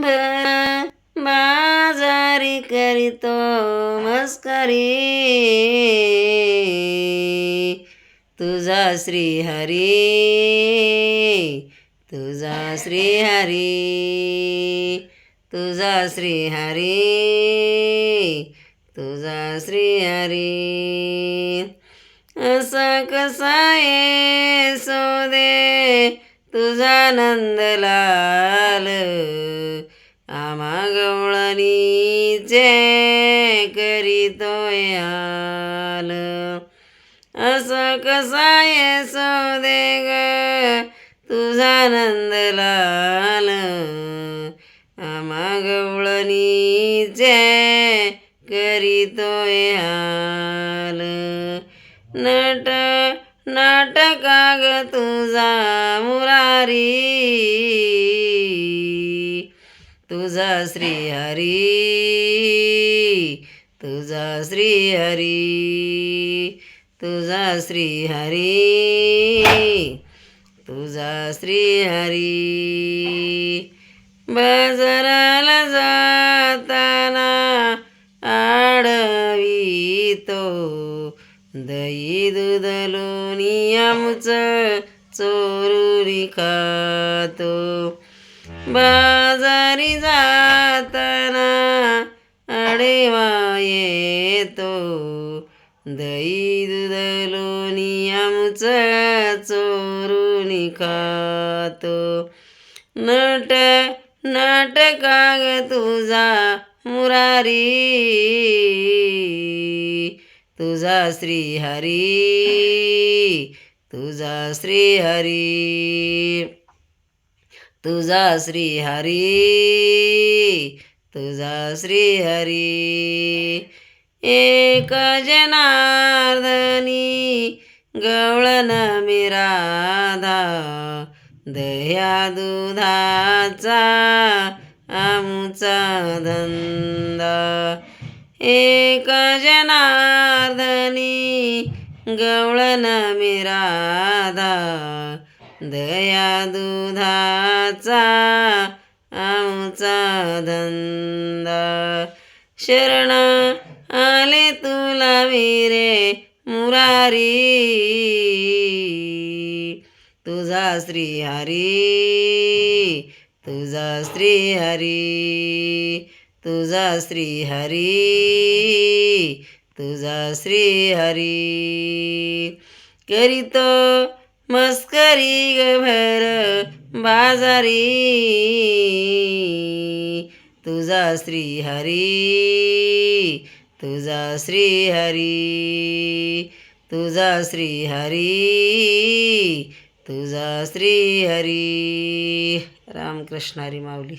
भर बाजारी करीतो मस्करी. तुझा श्री हरी तुझा श्री हरी तुझा श्री हरी तुझा श्री हरी असं कसा ये सोदे तुझा नंदलाल. आम्हा गवळणीचे करीतोय हाल. असं कसा ये सोदे ग तुझा लमा गवळनी गवळणीचे करीतोय हाल. नट नाटका ग तुझा मुरारी. तुझा श्री हरी तुझा श्री हरी तुझा श्री हरी तुझा श्री हरी बाजाराला जाताना आडवितो दही दूध लोणी आमचं चोरुरी खातो. बाजारी जाताना आडेवा येतो. दही दूध लोणी आमचं खातो. नट नाटका ग तुझा मुरारी. तुझा श्री हरी तुझा श्री हरी तुझा श्री हरी तुझा श्री हरी. एक जनार्दनी गवळन मिराधा दह्या दुधाचा आमचा धंदा. एक जनार्दनी गवळन मिराधा दया दुधाचा आमचा धंदा. शरण आले तुला वीरे मुरारी. तुझा श्री हरी तुझा श्री हरी तुझा श्री हरी तुझा श्री हरी करीतो मस्करी भर बाजारी. तुझा श्री हरी तुझा श्री हरी तुझा श्री हरी तुझा श्री हरी. रामकृष्ण हरी माऊली.